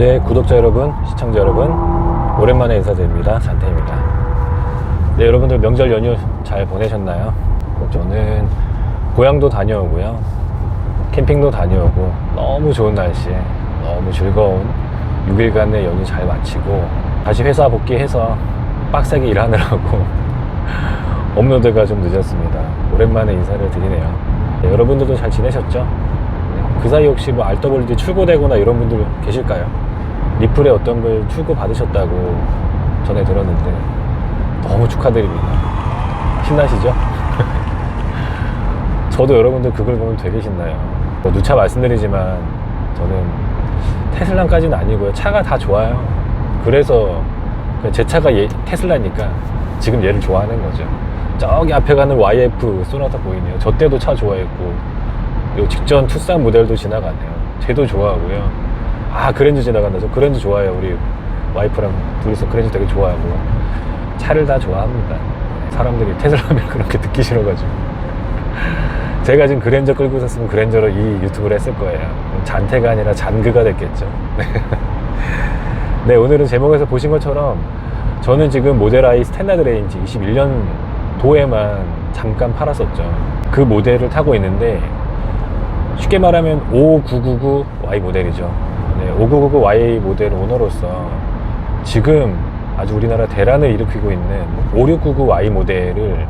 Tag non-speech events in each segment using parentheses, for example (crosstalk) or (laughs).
네, 구독자 여러분, 시청자 여러분, 오랜만에 인사드립니다. 잔태입니다. 네, 여러분들 명절 연휴 잘 보내셨나요? 저는 고향도 다녀오고요. 캠핑도 다녀오고, 너무 좋은 날씨에 너무 즐거운 6일간의 연휴 잘 마치고, 다시 회사 복귀해서 빡세게 일하느라고 (laughs) 업로드가 좀 늦었습니다. 오랜만에 인사를 드리네요. 네, 여러분들도 잘 지내셨죠? 네, 그 사이 혹시 뭐 RWD 출고되거나 이런 분들 계실까요? 리플에 어떤 걸 출고 받으셨다고 전에 들었는데 너무 축하드립니다. 신나시죠? (laughs) 저도 여러분들 그걸 보면 되게 신나요. 뭐 누차 말씀드리지만 저는 테슬라까지는 아니고요. 차가 다 좋아요. 그래서 제 차가 얘- 테슬라니까 지금 얘를 좋아하는 거죠. 저기 앞에 가는 YF 소나타 보이네요. 저 때도 차 좋아했고 요 직전 투싼 모델도 지나가네요. 쟤도 좋아하고요. 아 그랜저 지나간다. 저 그랜저 좋아해요. 우리 와이프랑 둘이서 그랜저 되게 좋아하고 차를 다 좋아합니다. 사람들이 테슬라면 그렇게 듣기 싫어가지고 제가 지금 그랜저 끌고 있었으면 그랜저로 이 유튜브를 했을 거예요. 잔태가 아니라 잔그가 됐겠죠. (laughs) 네, 오늘은 제목에서 보신 것처럼 저는 지금 모델 Y 스탠다드 레인지 21년 도에만 잠깐 팔았었죠. 그 모델을 타고 있는데 쉽게 말하면 5999Y 모델이죠. 네, 5999Y 모델 오너로서 지금 아주 우리나라 대란을 일으키고 있는 5699Y 모델을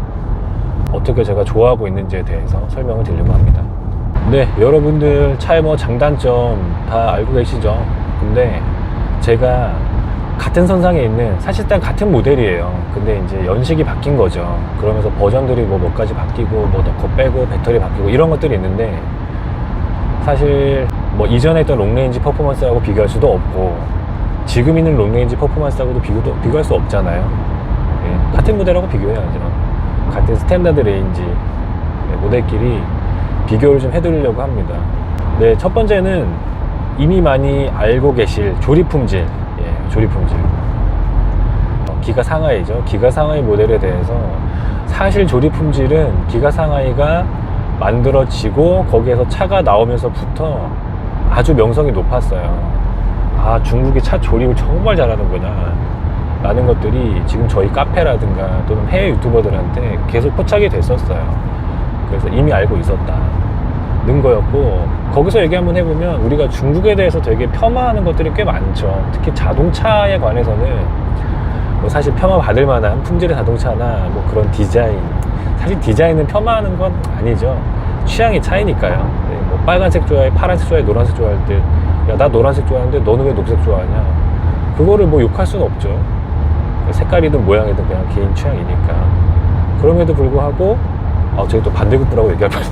어떻게 제가 좋아하고 있는지에 대해서 설명을 드리려고 합니다. 네, 여러분들 차의 뭐 장단점 다 알고 계시죠? 근데 제가 같은 선상에 있는 사실상 같은 모델이에요. 근데 이제 연식이 바뀐 거죠. 그러면서 버전들이 뭐 몇 가지 바뀌고 뭐 넣고 빼고 배터리 바뀌고 이런 것들이 있는데 사실 뭐 이전에 있던 롱레인지 퍼포먼스하고 비교할 수도 없고 지금 있는 롱레인지 퍼포먼스하고도 비교도, 비교할 수 없잖아요. 예, 같은 모델하고 비교해야죠. 같은 스탠다드 레인지 예, 모델끼리 비교를 좀 해드리려고 합니다. 네, 첫 번째는 이미 많이 알고 계실 조립 품질, 예, 조립 품질. 어, 기가 상하이죠. 기가 상하이 모델에 대해서 사실 조립 품질은 기가 상하이가 만들어지고 거기에서 차가 나오면서부터 아주 명성이 높았어요. 아, 중국이 차 조립을 정말 잘하는구나. 라는 것들이 지금 저희 카페라든가 또는 해외 유튜버들한테 계속 포착이 됐었어요. 그래서 이미 알고 있었다. 는 거였고, 거기서 얘기 한번 해보면 우리가 중국에 대해서 되게 폄하하는 것들이 꽤 많죠. 특히 자동차에 관해서는 뭐 사실 폄하 받을 만한 품질의 자동차나 뭐 그런 디자인. 사실 디자인은 폄하하는 건 아니죠. 취향의 차이니까요. 네, 뭐 빨간색 좋아해, 파란색 좋아해, 노란색 좋아할 때, 야, 나 노란색 좋아하는데 너는 왜 녹색 좋아하냐? 그거를 뭐 욕할 수는 없죠. 색깔이든 모양이든 그냥 개인 취향이니까. 그럼에도 불구하고, 아, 저기 또 반대급부라고 얘기할 뻔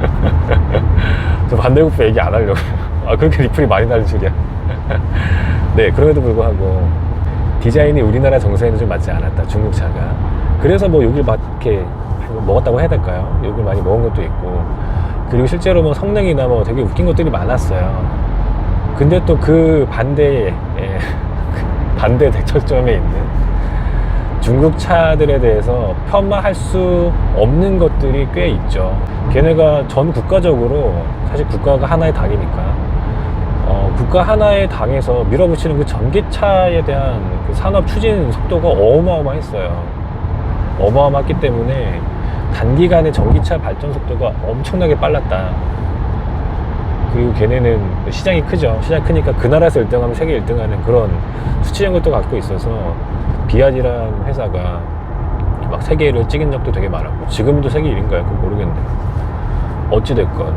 (laughs) 저 반대급부 얘기 안 하려고요. 아, 그렇게 리플이 많이 나는 줄이야. (laughs) 네, 그럼에도 불구하고, 디자인이 우리나라 정서에는 좀 맞지 않았다, 중국 차가. 그래서 뭐 욕을 막 이렇게 먹었다고 해야 될까요? 욕을 많이 먹은 것도 있고. 그리고 실제로 뭐 성능이나 뭐 되게 웃긴 것들이 많았어요. 근데 또 그 반대에, 예, (laughs) 반대 대척점에 있는 중국 차들에 대해서 폄하할 수 없는 것들이 꽤 있죠. 걔네가 전 국가적으로 사실 국가가 하나의 당이니까 어, 국가 하나의 당에서 밀어붙이는 그 전기차에 대한 그 산업 추진 속도가 어마어마했어요. 어마어마했기 때문에 단기간에 전기차 발전 속도가 엄청나게 빨랐다. 그리고 걔네는 시장이 크죠. 시장이 크니까 그 나라에서 1등하면 세계 1등하는 그런 수치적인 것도 갖고 있어서 비아지란 회사가 막 세계를 찍은 적도 되게 많았고 지금도 세계 1인가요? 그건 모르겠네요. 어찌됐건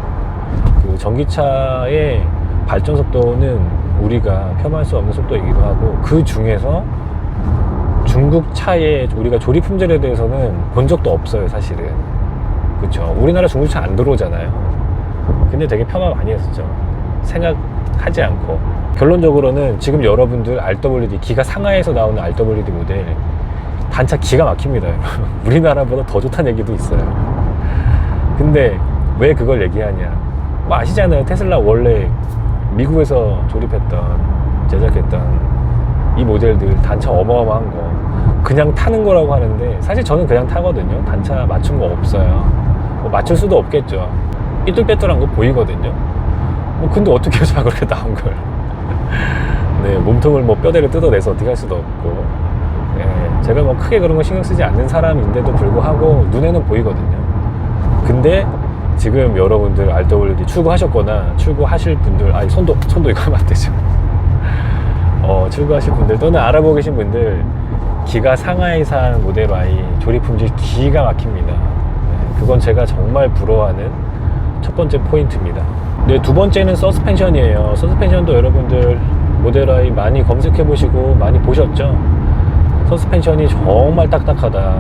그 전기차의 발전 속도는 우리가 폄하할 수 없는 속도이기도 하고 그 중에서 중국 차의 우리가 조립 품질에 대해서는 본 적도 없어요 사실은. 그렇죠 우리나라 중국 차 안 들어오잖아요. 근데 되게 폄하 많이 했었죠. 생각하지 않고. 결론적으로는 지금 여러분들 RWD 기가 상하에서 나오는 RWD 모델 단차 기가 막힙니다. (laughs) 우리나라보다 더 좋다는 얘기도 있어요. 근데 왜 그걸 얘기하냐? 뭐 아시잖아요. 테슬라 원래 미국에서 조립했던 제작했던 이 모델들 단차 어마어마한 거 그냥 타는 거라고 하는데 사실 저는 그냥 타거든요. 단차 맞춘 거 없어요. 뭐 맞출 수도 없겠죠. 삐뚤빼뚤한 거 보이거든요. 뭐 근데 어떻게 해서 (laughs) 그렇게 나온 걸 (laughs) 네, 몸통을 뭐 뼈대를 뜯어내서 어떻게 할 수도 없고. 예, 제가 뭐 크게 그런 거 신경 쓰지 않는 사람인데도 불구하고 눈에는 보이거든요. 근데 지금 여러분들 RWD 출구하셨거나 출구하실 분들 아니 손도 손도 이거 하면 안 되죠 어, 출구하실 분들 또는 알아보고 계신 분들 기가 상하이산 모델 Y 조립 품질 기가 막힙니다. 네, 그건 제가 정말 부러워하는 첫 번째 포인트입니다. 네, 두 번째는 서스펜션이에요. 서스펜션도 여러분들 모델 Y 많이 검색해 보시고 많이 보셨죠? 서스펜션이 정말 딱딱하다.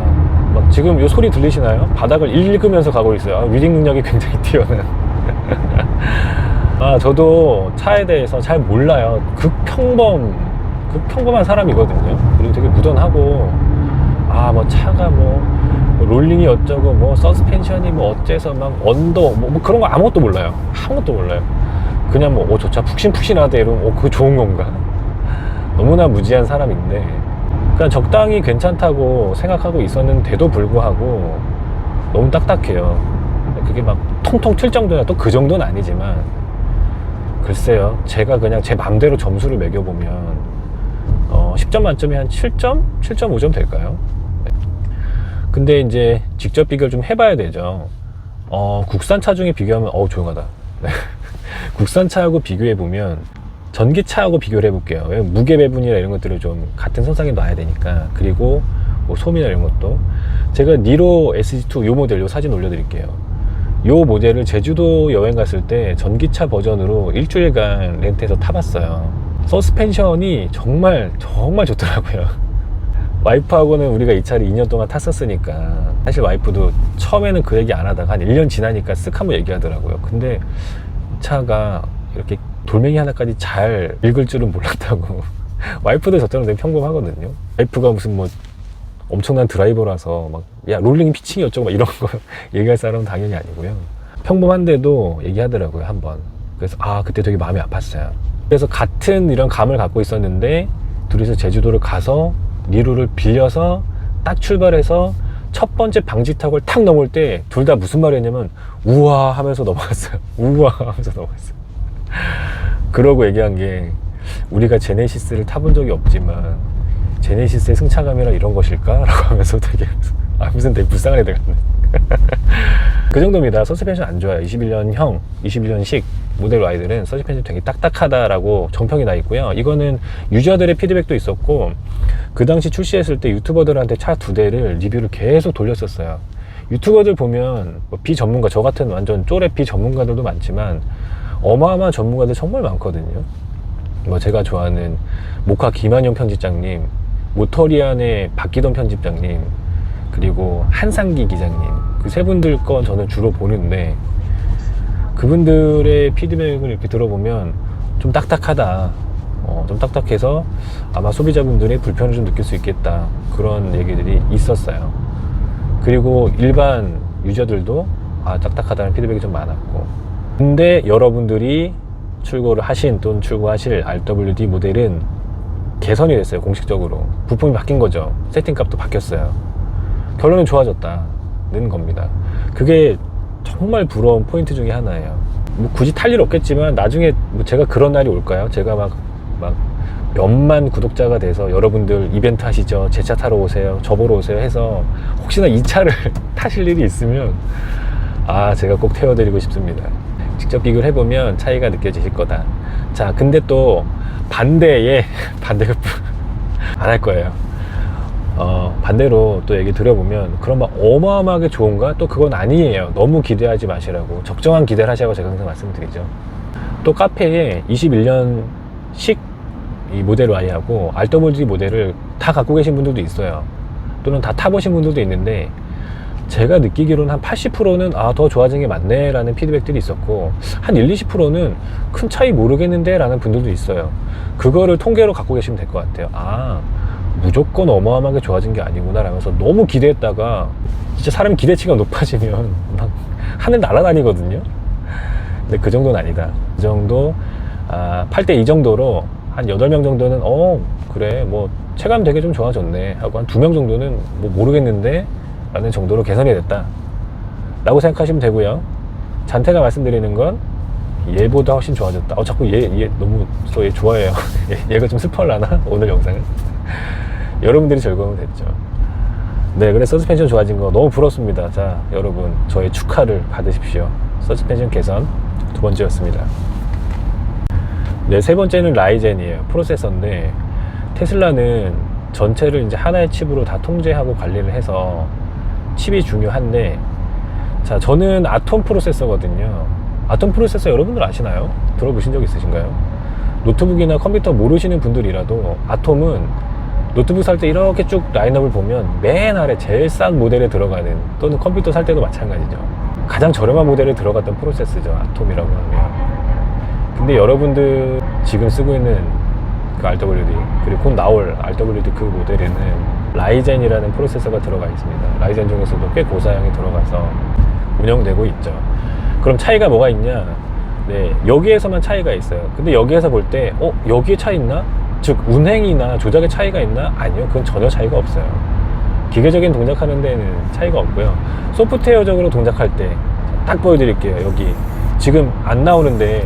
막 지금 요 소리 들리시나요? 바닥을 읽으면서 가고 있어요. 아, 리딩 능력이 굉장히 뛰어난 (laughs) 아, 저도 차에 대해서 잘 몰라요. 극평범, 극평범한 사람이거든요. 그리고 되게 무던하고, 아, 뭐 차가 뭐, 뭐 롤링이 어쩌고, 뭐 서스펜션이 뭐 어째서 막 언더, 뭐, 뭐 그런 거 아무것도 몰라요. 아무것도 몰라요. 그냥 뭐, 어, 저 차 푹신푹신하대 이러면, 어, 그거 좋은 건가? 너무나 무지한 사람인데, 그냥 적당히 괜찮다고 생각하고 있었는데도 불구하고, 너무 딱딱해요. 그게 막 통통 튈 정도야 또그 정도는 아니지만, 글쎄요. 제가 그냥 제 맘대로 점수를 매겨보면, 어, 10점 만점에 한 7점? 7.5점 될까요? 네. 근데 이제 직접 비교를 좀 해봐야 되죠. 어, 국산차 중에 비교하면, 어우, 조용하다. 네. (laughs) 국산차하고 비교해보면, 전기차하고 비교를 해볼게요. 무게 배분이나 이런 것들을 좀 같은 선상에 놔야 되니까. 그리고 뭐 소음이나 이런 것도. 제가 니로 SG2 요 모델 요 사진 올려드릴게요. 요 모델을 제주도 여행 갔을 때 전기차 버전으로 일주일간 렌트해서 타봤어요. 서스펜션이 정말 정말 좋더라고요. (laughs) 와이프하고는 우리가 이 차를 2년 동안 탔었으니까 사실 와이프도 처음에는 그 얘기 안 하다가 한 1년 지나니까 쓱 한번 얘기하더라고요. 근데 이 차가 이렇게 돌멩이 하나까지 잘 읽을 줄은 몰랐다고. (laughs) 와이프도 저처럼 되게 평범하거든요. 와이프가 무슨 뭐 엄청난 드라이버라서 막 야 롤링 피칭이 어쩌고 막 이런 거 (laughs) 얘기할 사람은 당연히 아니고요. 평범한데도 얘기하더라고요 한번. 그래서 아 그때 되게 마음이 아팠어요. 그래서 같은 이런 감을 갖고 있었는데 둘이서 제주도를 가서 니루를 빌려서 딱 출발해서 첫 번째 방지턱을 탁 넘을 때 둘 다 무슨 말을 했냐면 우와 하면서 넘어갔어요. (laughs) 우와 하면서 넘어갔어요. (laughs) 그러고 얘기한 게 우리가 제네시스를 타본 적이 없지만 제네시스의 승차감이라 이런 것일까? 라고 (laughs) 하면서 되게 아 무슨 되게 불쌍한 애들 같네. (laughs) 그 정도입니다. 서스펜션 안 좋아요. 21년형 21년식 모델 Y들은 서스펜션 되게 딱딱하다라고 정평이 나 있고요. 이거는 유저들의 피드백도 있었고 그 당시 출시했을 때 유튜버들한테 차 두 대를 리뷰를 계속 돌렸었어요. 유튜버들 보면 뭐 비전문가 저 같은 완전 쪼레 비전문가들도 많지만 어마어마한 전문가들 정말 많거든요. 뭐 제가 좋아하는 모카 김한용 편집장님, 모터리안의 박기동 편집장님, 그리고 한상기 기자님 그 세 분들 건 저는 주로 보는데 그분들의 피드백을 이렇게 들어보면 좀 딱딱하다. 어, 좀 딱딱해서 아마 소비자분들이 불편을 좀 느낄 수 있겠다. 그런 얘기들이 있었어요. 그리고 일반 유저들도 아, 딱딱하다는 피드백이 좀 많았고. 근데 여러분들이 출고를 하신 또는 출고하실 RWD 모델은 개선이 됐어요 공식적으로. 부품이 바뀐 거죠. 세팅값도 바뀌었어요. 결론은 좋아졌다는 겁니다. 그게 정말 부러운 포인트 중에 하나예요. 뭐 굳이 탈 일 없겠지만 나중에 뭐 제가 그런 날이 올까요? 제가 막 막 몇만 구독자가 돼서 여러분들 이벤트 하시죠. 제 차 타러 오세요. 저 보러 오세요 해서 혹시나 이 차를 (laughs) 타실 일이 있으면 아 제가 꼭 태워드리고 싶습니다. 직접 비교를 해보면 차이가 느껴지실 거다. 자, 근데 또 반대에 (laughs) 반대급 안 할 거예요. 어, 반대로 또 얘기 들어보면 그럼 막 어마어마하게 좋은가? 또 그건 아니에요. 너무 기대하지 마시라고 적정한 기대를 하시라고 제가 항상 말씀드리죠. 또 카페에 21년식 이 모델 Y하고 RWD 모델을 다 갖고 계신 분들도 있어요. 또는 다 타보신 분들도 있는데 제가 느끼기로는 한 80%는 아, 더 좋아진 게 맞네 라는 피드백들이 있었고 한 1, 20%는 큰 차이 모르겠는데 라는 분들도 있어요. 그거를 통계로 갖고 계시면 될 것 같아요. 아, 무조건 어마어마하게 좋아진 게 아니구나 라면서 너무 기대했다가 진짜 사람 기대치가 높아지면 (laughs) 막 하늘 날아다니거든요. 근데 그 정도는 아니다. 그 정도, 아, 8대 2 정도로 한 8명 정도는 어, 그래, 뭐 체감 되게 좀 좋아졌네 하고 한 2명 정도는 뭐 모르겠는데 라는 정도로 개선이 됐다 라고 생각하시면 되고요 잔태가 말씀드리는 건 얘보다 훨씬 좋아졌다. 어, 자꾸 얘, 얘 너무 저 얘 좋아해요. (laughs) 얘- 얘가 좀 슬퍼하려나? (laughs) 오늘 영상은. (laughs) 여러분들이 즐거우면 됐죠. 네, 그래 서스펜션 좋아진 거 너무 부럽습니다. 자, 여러분 저의 축하를 받으십시오. 서스펜션 개선 두 번째였습니다. 네, 세 번째는 라이젠이에요. 프로세서인데 테슬라는 전체를 이제 하나의 칩으로 다 통제하고 관리를 해서 칩이 중요한데 자, 저는 아톰 프로세서거든요. 아톰 프로세서 여러분들 아시나요? 들어보신 적 있으신가요? 노트북이나 컴퓨터 모르시는 분들이라도 아톰은 노트북 살 때 이렇게 쭉 라인업을 보면 맨 아래 제일 싼 모델에 들어가는 또는 컴퓨터 살 때도 마찬가지죠. 가장 저렴한 모델에 들어갔던 프로세스죠. 아톰이라고 하면. 근데 여러분들 지금 쓰고 있는 그 RWD 그리고 곧 나올 RWD 그 모델에는 라이젠이라는 프로세서가 들어가 있습니다. 라이젠 중에서도 꽤 고사양이 들어가서 운영되고 있죠. 그럼 차이가 뭐가 있냐? 네, 여기에서만 차이가 있어요. 근데 여기에서 볼 때, 어, 여기에 차이 있나? 즉, 운행이나 조작의 차이가 있나? 아니요. 그건 전혀 차이가 없어요. 기계적인 동작하는 데는 차이가 없고요. 소프트웨어적으로 동작할 때 딱 보여드릴게요. 여기. 지금 안 나오는데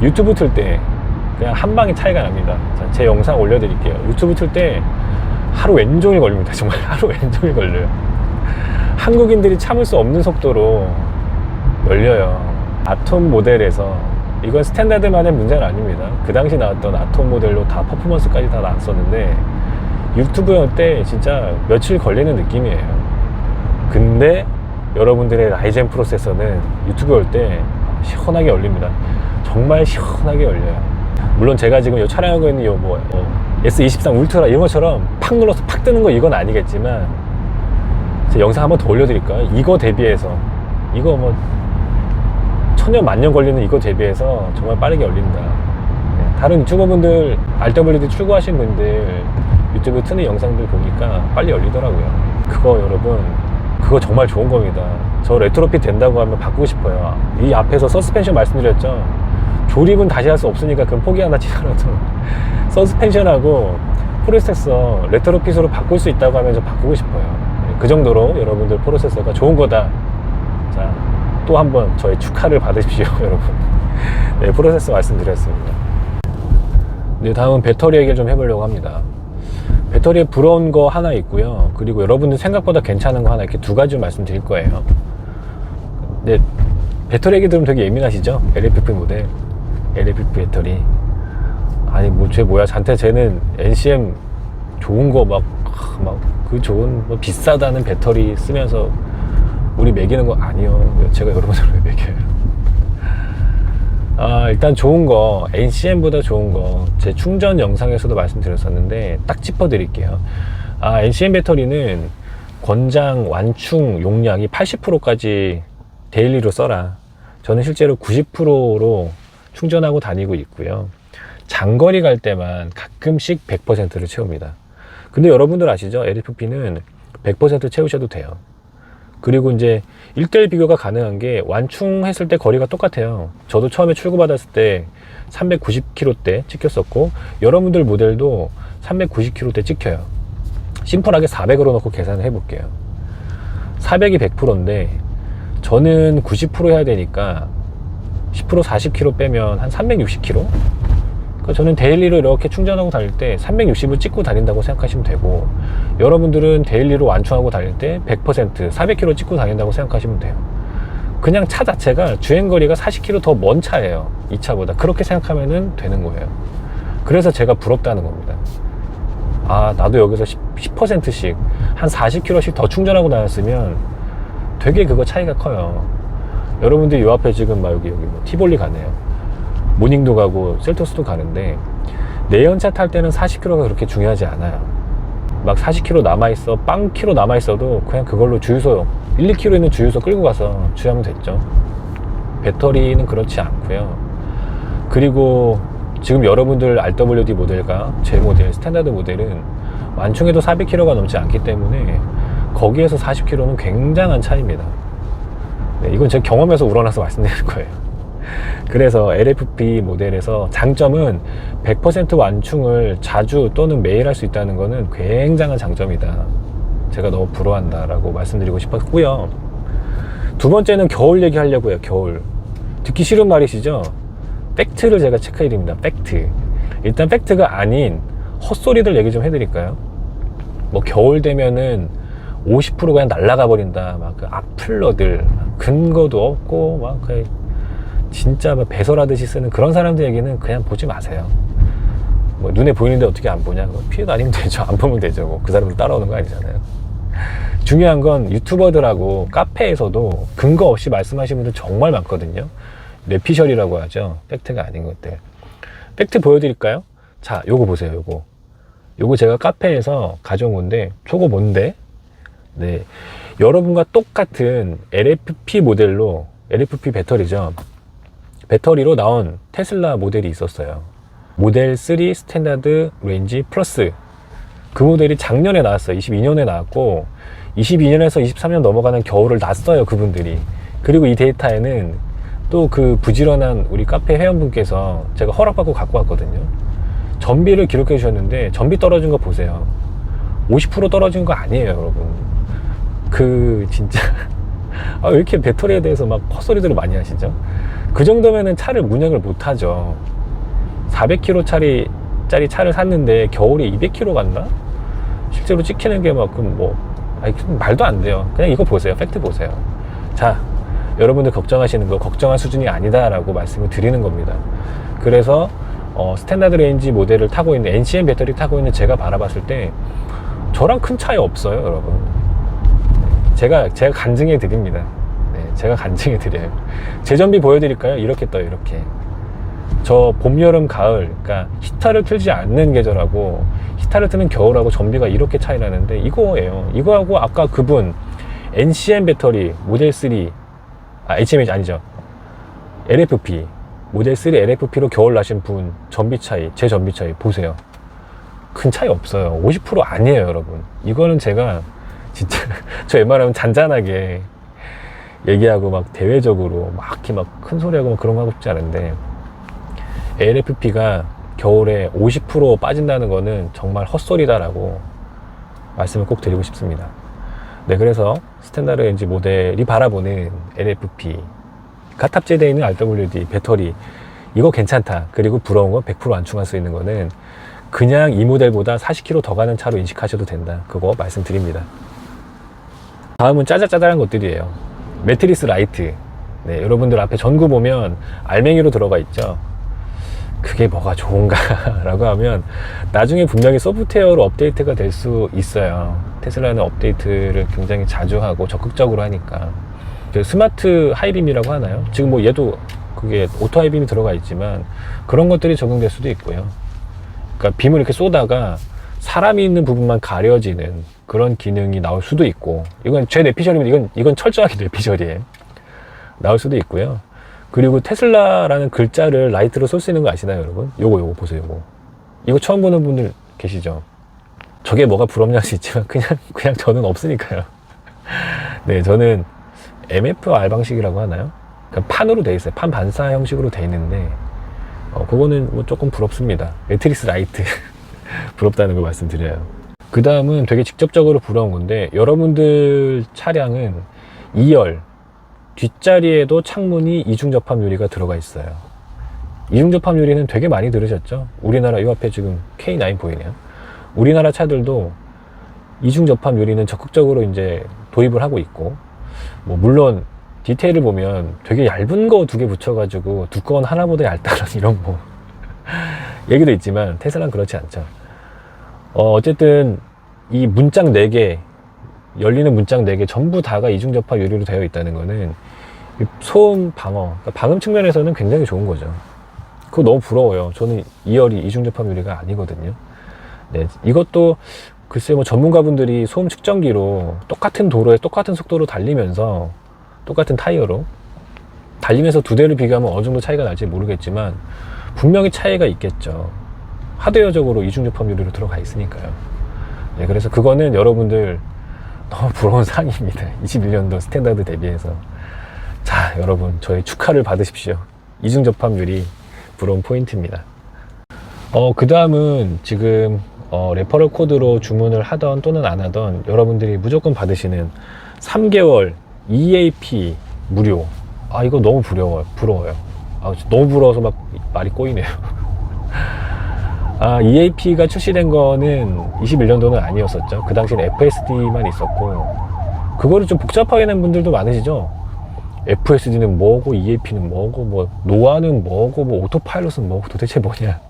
유튜브 틀 때 그냥 한 방에 차이가 납니다. 자, 제 영상 올려드릴게요. 유튜브 틀 때 하루 왼종일 걸립니다. 정말 (laughs) 하루 왼종일 걸려요. 한국인들이 참을 수 없는 속도로 열려요. 아톰 모델에서 이건 스탠다드만의 문제는 아닙니다. 그 당시 나왔던 아톰 모델로 다 퍼포먼스까지 다 나왔었는데 유튜브 때 진짜 며칠 걸리는 느낌이에요. 근데 여러분들의 라이젠 프로세서는 유튜브 올때 시원하게 열립니다. 정말 시원하게 열려요. 물론 제가 지금 이 촬영하고 있는 요뭐 S23 울트라 이런 것처럼 팍 눌러서 팍 뜨는 거 이건 아니겠지만 제 영상 한번 더 올려드릴까요? 이거 대비해서 이거 뭐 천년 만년 걸리는 이거 대비해서 정말 빠르게 열린다. 네, 다른 유튜버분들 RWD 출고하신 분들 유튜브 트는 영상들 보니까 빨리 열리더라고요. 그거 여러분 그거 정말 좋은 겁니다. 저 레트로핏 된다고 하면 바꾸고 싶어요. 이 앞에서 서스펜션 말씀드렸죠. 조립은 다시 할 수 없으니까 그럼 포기 하나 치더라도 서스펜션하고 프로세서 레트로 핏으로 바꿀 수 있다고 하면 저 바꾸고 싶어요. 네, 그 정도로 여러분들 프로세서가 좋은 거다. 자, 또 한번 저의 축하를 받으십시오, (laughs) 여러분. 네, 프로세서 말씀드렸습니다. 네, 다음은 배터리 얘기를 좀 해보려고 합니다. 배터리에 부러운 거 하나 있고요. 그리고 여러분들 생각보다 괜찮은 거 하나 이렇게 두 가지 말씀드릴 거예요. 네, 배터리 얘기 들으면 되게 예민하시죠? LFP 모델. LFP 배터리. 쟤 뭐야. 잔테 쟤는 NCM 좋은 거 막, 막, 그 좋은, 뭐 비싸다는 배터리 쓰면서 우리 매기는 거 아니요. 제가 여러분들 왜 (laughs) 매겨요? 아, 일단 좋은 거, NCM보다 좋은 거, 제 충전 영상에서도 말씀드렸었는데, 딱 짚어 드릴게요. 아, NCM 배터리는 권장 완충 용량이 80%까지 데일리로 써라. 저는 실제로 90%로 충전하고 다니고 있고요. 장거리 갈 때만 가끔씩 100%를 채웁니다. 근데 여러분들 아시죠? LFP는 100% 채우셔도 돼요. 그리고 이제 1대1 비교가 가능한 게 완충했을 때 거리가 똑같아요. 저도 처음에 출고받았을 때 390km대 찍혔었고 여러분들 모델도 390km대 찍혀요. 심플하게 400으로 넣고 계산을 해볼게요. 400이 100%인데 저는 90% 해야 되니까 10% 40km 빼면 한 360km? 그러니까 저는 데일리로 이렇게 충전하고 다닐 때 360을 찍고 다닌다고 생각하시면 되고 여러분들은 데일리로 완충하고 다닐 때 100% 400km 찍고 다닌다고 생각하시면 돼요. 그냥 차 자체가 주행거리가 40km 더 먼 차예요. 이 차보다. 그렇게 생각하면 되는 거예요. 그래서 제가 부럽다는 겁니다. 아, 나도 여기서 10, 10%씩 한 40km씩 더 충전하고 다녔으면 되게 그거 차이가 커요. 여러분들 이 앞에 지금 막 여기 여기 뭐 티볼리 가네요. 모닝도 가고 셀토스도 가는데 내연차 탈 때는 40km가 그렇게 중요하지 않아요. 막 40km 남아있어, 빵 키로 남아있어도 그냥 그걸로 주유소, 1, 2km 있는 주유소 끌고 가서 주유하면 됐죠. 배터리는 그렇지 않고요. 그리고 지금 여러분들 RWD 모델과 제 모델, 스탠다드 모델은 완충해도 400km가 넘지 않기 때문에 거기에서 40km는 굉장한 차이입니다. 네, 이건 제 경험에서 우러나서 말씀드릴 거예요. 그래서 LFP 모델에서 장점은 100% 완충을 자주 또는 매일 할 수 있다는 것은 굉장한 장점이다. 제가 너무 부러워한다 라고 말씀드리고 싶었고요. 두 번째는 겨울 얘기하려고요. 겨울. 듣기 싫은 말이시죠? 팩트를 제가 체크해 드립니다. 팩트. 일단 팩트가 아닌 헛소리들 얘기 좀 해드릴까요? 뭐 겨울 되면은 50% 그냥 날아가 버린다. 막 그 악플러들 근거도 없고 막 그 진짜 막 배설하듯이 쓰는 그런 사람들 얘기는 그냥 보지 마세요. 뭐 눈에 보이는데 어떻게 안 보냐? 뭐 피해 다니면 (laughs) 되죠. 안 보면 되죠. 뭐 그 사람들 따라오는 거 아니잖아요. 중요한 건 유튜버들하고 카페에서도 근거 없이 말씀하시는 분들 정말 많거든요. 뇌피셜이라고 하죠. 팩트가 아닌 것들. 팩트 보여드릴까요? 자, 요거 보세요, 요거. 요거 제가 카페에서 가져온 건데, 저거 뭔데? 네. 여러분과 똑같은 LFP 모델로, LFP 배터리죠. 배터리로 나온 테슬라 모델이 있었어요. 모델 3 스탠다드 레인지 플러스. 그 모델이 작년에 나왔어요. 22년에 나왔고, 22년에서 23년 넘어가는 겨울을 났어요, 그분들이. 그리고 이 데이터에는 또 그 부지런한 우리 카페 회원분께서 제가 허락받고 갖고 왔거든요. 전비를 기록해 주셨는데, 전비 떨어진 거 보세요. 50% 떨어진 거 아니에요, 여러분. 그, 진짜. (laughs) 아, 왜 이렇게 배터리에 대해서 막 헛소리들을 많이 하시죠? 그 정도면은 차를 운영을 못 하죠. 400km 짜리, 짜리 차를 샀는데 겨울에 200km 갔나? 실제로 찍히는 게 막, 그럼 뭐, 아니, 말도 안 돼요. 그냥 이거 보세요. 팩트 보세요. 자, 여러분들 걱정하시는 거 걱정할 수준이 아니다라고 말씀을 드리는 겁니다. 그래서, 어, 스탠다드 레인지 모델을 타고 있는, NCM 배터리 타고 있는 제가 바라봤을 때, 저랑 큰 차이 없어요, 여러분. 제가, 제가 간증해 드립니다. 네, 제가 간증해 드려요. 재전비 보여드릴까요? 이렇게 떠요, 이렇게. 저 봄, 여름, 가을, 그러니까 히타를 틀지 않는 계절하고 히타를 트는 겨울하고 전비가 이렇게 차이 나는데 이거예요. 이거하고 아까 그분 NCM 배터리 모델 3, 아 HMH 아니죠. LFP 모델 3 LFP로 겨울 나신 분 전비 차이, 제 전비 차이 보세요. 큰 차이 없어요. 50% 아니에요, 여러분. 이거는 제가 진짜 (laughs) 저 웬만하면 잔잔하게 얘기하고 막 대외적으로 막 이렇게 막 큰 소리하고 막 그런 거 하고 싶지 않은데 LFP가 겨울에 50% 빠진다는 거는 정말 헛소리다라고 말씀을 꼭 드리고 싶습니다. 네, 그래서 스탠다드 엔지 모델이 바라보는 LFP가 탑재되어 있는 RWD 배터리 이거 괜찮다. 그리고 부러운 건 100% 안충할 수 있는 거는 그냥 이 모델보다 40km 더 가는 차로 인식하셔도 된다. 그거 말씀드립니다. 다음은 짜잘짜잘한 것들이에요. 매트리스 라이트. 네, 여러분들 앞에 전구 보면 알맹이로 들어가 있죠. 그게 뭐가 좋은가 라고 (laughs) 하면 나중에 분명히 소프트웨어로 업데이트가 될 수 있어요. 테슬라는 업데이트를 굉장히 자주 하고 적극적으로 하니까. 그 스마트 하이빔이라고 하나요? 지금 뭐 얘도 그게 오토 하이빔이 들어가 있지만 그런 것들이 적용될 수도 있고요. 그러니까 빔을 이렇게 쏘다가 사람이 있는 부분만 가려지는 그런 기능이 나올 수도 있고 이건 제 뇌피셜이면 이건 이건 철저하게 뇌피셜이에요. 나올 수도 있고요. 그리고 테슬라라는 글자를 라이트로 쏠수 있는 거 아시나요, 여러분? 요거 요거 보세요, 요거. 이거 처음 보는 분들 계시죠? 저게 뭐가 부럽냐 할 수 있지만 그냥 그냥 저는 없으니까요. (laughs) 네, 저는 MFR 방식이라고 하나요? 그러니까 판으로 돼 있어요. 판 반사 형식으로 돼 있는데 어, 그거는 뭐 조금 부럽습니다. 매트리스 라이트 (laughs) 부럽다는 걸 말씀드려요. 그 다음은 되게 직접적으로 부러운 건데 여러분들 차량은 2열 뒷자리에도 창문이 이중 접합 유리가 들어가 있어요. 이중 접합 유리는 되게 많이 들으셨죠? 우리나라 이 앞에 지금 K9 보이네요. 우리나라 차들도 이중 접합 유리는 적극적으로 이제 도입을 하고 있고, 뭐 물론 디테일을 보면 되게 얇은 거 두 개 붙여가지고 두꺼운 하나보다 얇다는 (laughs) 이런 뭐 얘기도 있지만 테슬라는 그렇지 않죠. 어, 어쨌든 이 문짝 4개 열리는 문짝 4개 전부 다가 이중 접합 유리로 되어 있다는 거는 이 소음 방어, 그러니까 방음 측면에서는 굉장히 좋은 거죠. 그거 너무 부러워요. 저는 2열이 이중 접합 유리가 아니거든요. 네, 이것도 글쎄 뭐 전문가분들이 소음 측정기로 똑같은 도로에 똑같은 속도로 달리면서 똑같은 타이어로 달리면서 두 대를 비교하면 어느 정도 차이가 날지 모르겠지만 분명히 차이가 있겠죠. 하드웨어적으로 이중 접합 유리로 들어가 있으니까요. 네, 그래서 그거는 여러분들 너무 부러운 (laughs) 상황입니다. 21년도 스탠다드 대비해서. 자, 여러분, 저희 축하를 받으십시오. 이중 접합률이 부러운 포인트입니다. 어, 그 다음은 지금, 어, 레퍼럴 코드로 주문을 하던 또는 안 하던 여러분들이 무조건 받으시는 3개월 EAP 무료. 아 이거 너무 부러워요 부러워요 아 너무 부러워서 막 말이 꼬이네요 (laughs) 아 EAP가 출시된 거는 21년도는 아니었었죠. 그 당시엔 FSD만 있었고 그거를 좀 복잡하게 낸 분들도 많으시죠? FSD는 뭐고 EAP는 뭐고 뭐 노아는 뭐고 뭐 오토파일럿은 뭐고 도대체 뭐냐.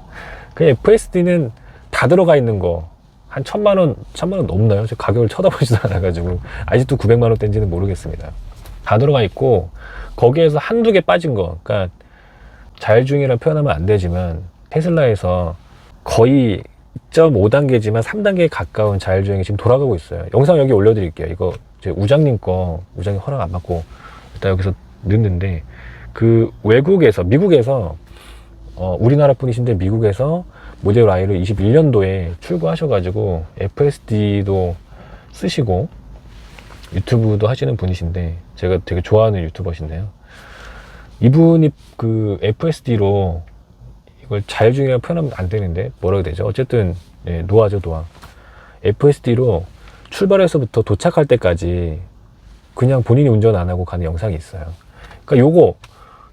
그 FSD는 다 들어가 있는 거. 한 천만 원, 천만 원 넘나요? 저 가격을 쳐다보지도 않아가지고. 아직도 900만 원대인지는 모르겠습니다. 다 들어가 있고 거기에서 한두 개 빠진 거, 그러니까 자율주행이라 표현하면 안 되지만 테슬라에서 거의 2.5단계지만 3단계에 가까운 자율주행이 지금 돌아가고 있어요. 영상 여기 올려드릴게요. 이거 제 우장님 거 우장님 허락 안 받고 일단 여기서 넣는데 그 외국에서 미국에서 어, 우리나라 분이신데 미국에서 모델 Y를 21년도에 출고하셔가지고 FSD도 쓰시고 유튜브도 하시는 분이신데 제가 되게 좋아하는 유튜버신데요. 이분이 그 FSD로 이걸 자율주행이라고 표현하면 안 되는데 뭐라고 되죠? 어쨌든 예, 노아죠 노아. FSD로 출발해서부터 도착할 때까지 그냥 본인이 운전 안 하고 가는 영상이 있어요. 그러니까 요거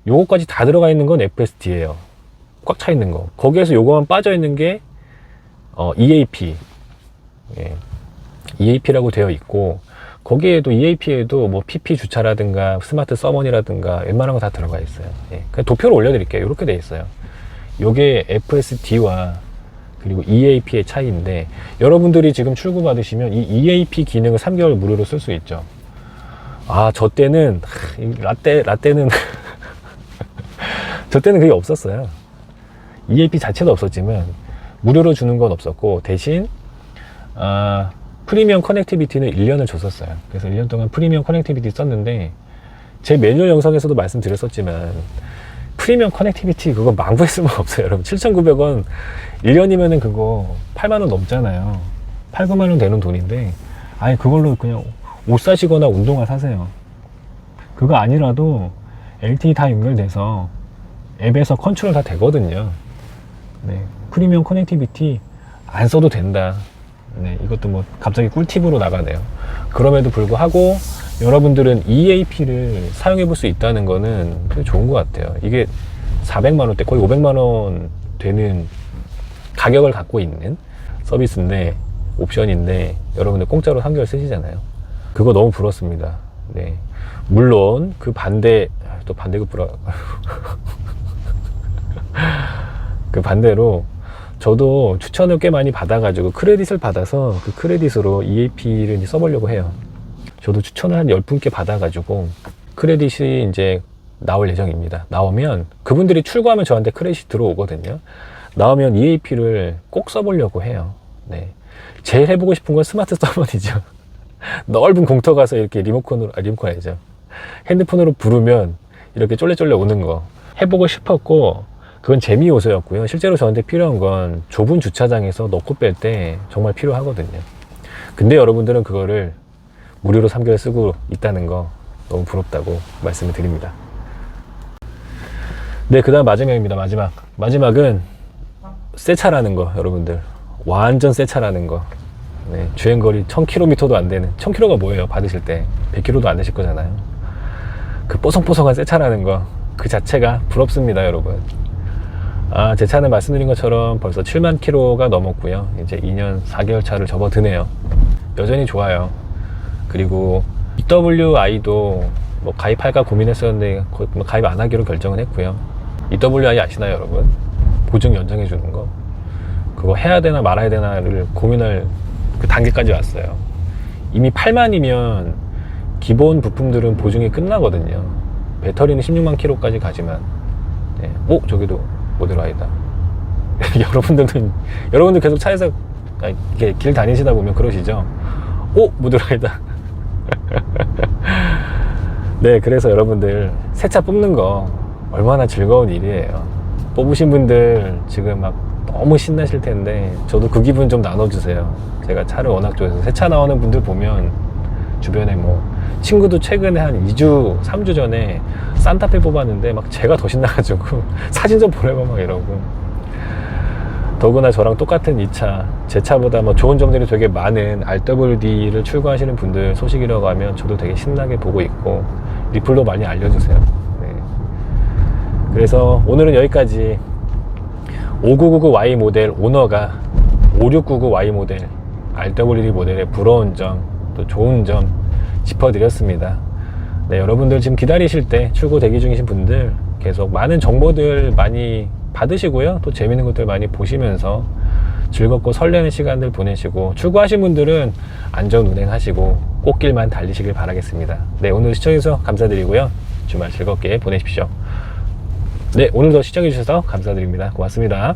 요거까지 다 들어가 있는 건 FSD예요. 꽉 차 있는 거. 거기에서 요거만 빠져 있는 게 어, EAP. 예. EAP라고 되어 있고 거기에도 EAP에도 뭐 PP 주차라든가 스마트 서머니라든가 웬만한 거 다 들어가 있어요. 예. 그냥 도표를 올려드릴게요. 이렇게 돼 있어요. 요게 FSD와 그리고 EAP의 차이인데 여러분들이 지금 출고 받으시면 이 EAP 기능을 3개월 무료로 쓸 수 있죠. 아, 저 때는 라떼 라떼는 (laughs) 저 때는 그게 없었어요. EAP 자체도 없었지만 무료로 주는 건 없었고 대신 아, 프리미엄 커넥티비티는 1년을 줬었어요. 그래서 1년 동안 프리미엄 커넥티비티 썼는데 제 매뉴얼 영상에서도 말씀드렸었지만 프리미엄 커넥티비티 그거 쓰면 없어요, 여러분. 7,900원 1년이면은 그거 8만 원 넘잖아요. 8, 9만 원 되는 돈인데 아예 그걸로 그냥 옷 사시거나 운동화 사세요. 그거 아니라도 LTE 다 연결돼서 앱에서 컨트롤 다 되거든요. 네, 프리미엄 커넥티비티 안 써도 된다. 네, 이것도 뭐 갑자기 꿀팁으로 나가네요. 그럼에도 불구하고 여러분들은 EAP를 사용해 볼 수 있다는 거는 좋은 것 같아요. 이게 400만 원대 거의 500만 원 되는 가격을 갖고 있는 서비스인데 옵션인데 여러분들 공짜로 3개월 쓰시잖아요. 그거 너무 부럽습니다. 네. 물론 그 반대 아, 또 반대급 부러 (laughs) 그 반대로 저도 추천을 꽤 많이 받아가지고 크레딧을 받아서 그 크레딧으로 EAP를 이제 써보려고 해요. 저도 추천을 한 10분께 받아가지고 크레딧이 이제 나올 예정입니다. 나오면 그분들이 출고하면 저한테 크레딧이 들어오거든요. 나오면 EAP를 꼭 써보려고 해요. 네. 제일 해보고 싶은 건 스마트 (laughs) 서머니죠. 넓은 공터 가서 이렇게 리모컨으로, 아, 리모컨 아니죠. 핸드폰으로 부르면 이렇게 쫄래쫄래 오는 거 해보고 싶었고 그건 재미 요소였고요. 실제로 저한테 필요한 건 좁은 주차장에서 넣고 뺄 때 정말 필요하거든요. 근데 여러분들은 그거를 무료로 3개월 쓰고 있다는 거 너무 부럽다고 말씀을 드립니다. 네, 그 다음 마지막입니다. 마지막. 마지막은 새 차라는 거, 여러분들. 완전 새 차라는 거. 네, 주행거리 1000km도 안 되는. 1000km가 뭐예요? 받으실 때. 100km도 안 되실 거잖아요. 그 뽀송뽀송한 새 차라는 거. 그 자체가 부럽습니다, 여러분. 아, 제 차는 말씀드린 것처럼 벌써 7만 킬로가 넘었고요. 이제 2년 4개월 차를 접어드네요. 여전히 좋아요. 그리고 EWI도 뭐 가입할까 고민했었는데 거- 뭐 가입 안 하기로 결정을 했고요. EWI 아시나요, 여러분? 보증 연장해 주는 거. 그거 해야 되나 말아야 되나를 고민할 그 단계까지 왔어요. 이미 8만이면 기본 부품들은 보증이 끝나거든요. 배터리는 16만 킬로까지 가지만 네. 오 저기도 모델 Y다. (laughs) 여러분들도 여러분들 계속 차에서 아, 이렇게 길 다니시다 보면 그러시죠. 오 모델 Y다. (laughs) 네, 그래서 여러분들 새 차 뽑는 거 얼마나 즐거운 일이에요. 뽑으신 분들 지금 막 너무 신나실 텐데 저도 그 기분 좀 나눠주세요. 제가 차를 워낙 좋아해서 새 차 나오는 분들 보면 주변에 뭐 친구도 최근에 한 2주, 3주 전에 산타페 뽑았는데 막 제가 더 신나가지고 (laughs) 사진 좀 보내고 막 이러고 더구나 저랑 똑같은 이 차, 제 차보다 뭐 좋은 점들이 되게 많은 RWD를 출고하시는 분들 소식이라고 하면 저도 되게 신나게 보고 있고 리플로 많이 알려주세요. 그래서 오늘은 여기까지 5999Y 모델 오너가 5699Y 모델 RWD 모델의 부러운 점, 또 좋은 점 짚어드렸습니다. 네, 여러분들 지금 기다리실 때 출고 대기 중이신 분들 계속 많은 정보들 많이 받으시고요. 또 재밌는 것들 많이 보시면서 즐겁고 설레는 시간들 보내시고 출고하신 분들은 안전 운행하시고 꽃길만 달리시길 바라겠습니다. 네, 오늘 시청해주셔서 감사드리고요. 주말 즐겁게 보내십시오. 네, 오늘도 시청해주셔서 감사드립니다. 고맙습니다.